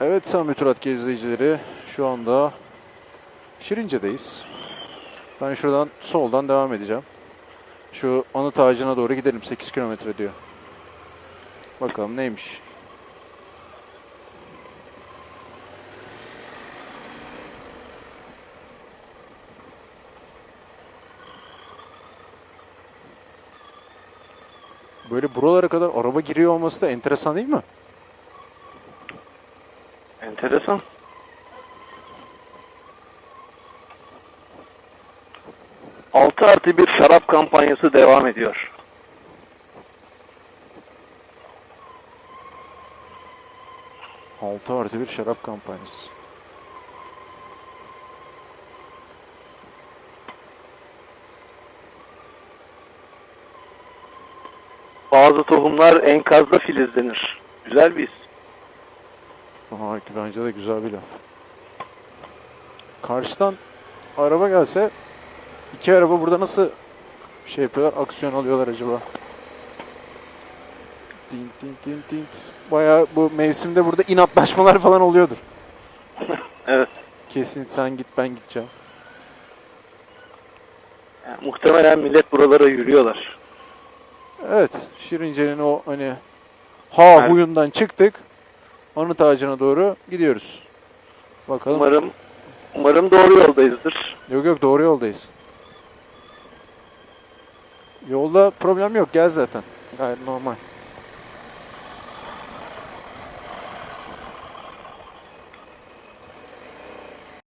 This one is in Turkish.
Evet Sami Turat izleyicileri şu anda Şirince'deyiz. Ben şuradan soldan devam edeceğim. Şu anıt ağacına doğru gidelim 8 kilometre diyor. Bakalım neymiş. Böyle buralara kadar araba giriyor olması da enteresan değil mi? Enteresan. Altı artı bir şarap kampanyası devam ediyor. Altı artı bir şarap kampanyası. Bazı tohumlar enkazda filizlenir. Güzel bir his. Aha, bence de güzel bir laf. Karşıdan araba gelse iki araba burada nasıl şey yapıyorlar, aksiyon alıyorlar acaba? Ding ding ding ding. Bayağı bu mevsimde burada inatlaşmalar falan oluyordur. Evet. Kesin sen git ben gideceğim. Yani muhtemelen millet buralara yürüyorlar. Evet, Şirince'nin o hani ha Evet. huyundan çıktık. Anıt ağacına doğru gidiyoruz. Bakalım. Umarım umarım doğru yoldayızdır. Yok yok doğru yoldayız. Yolda problem yok gel zaten. Gayet normal.